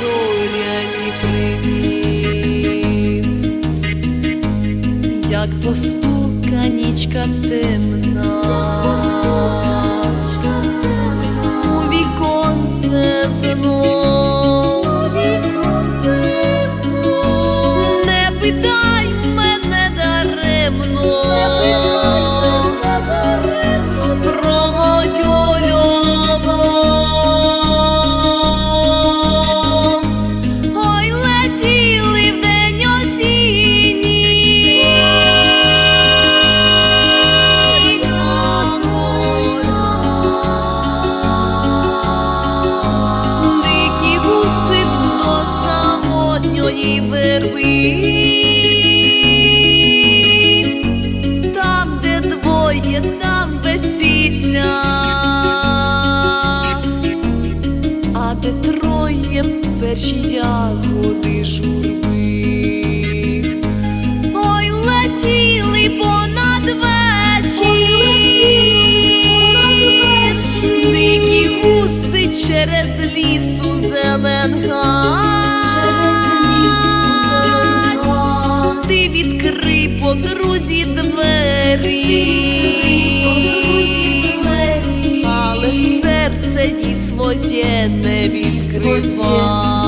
зоряні приніс, як постука нічка темна, у віконце знов, не питай перші ягоди журби. Ой, летіли понад вечір, дикі гуси через лісу зелен гать. Ти відкрий подрузі двері, але серце їй своє не відкривай.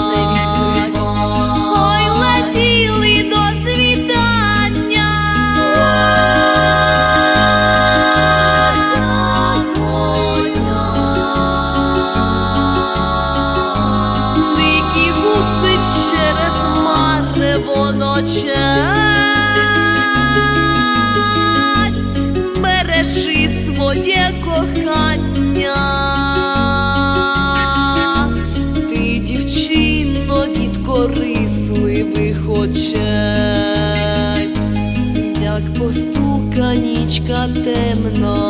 Дикі гуси через марево ночать, бережи своє кохання, ти дівчино від корисливих очей, як постука нічка темна,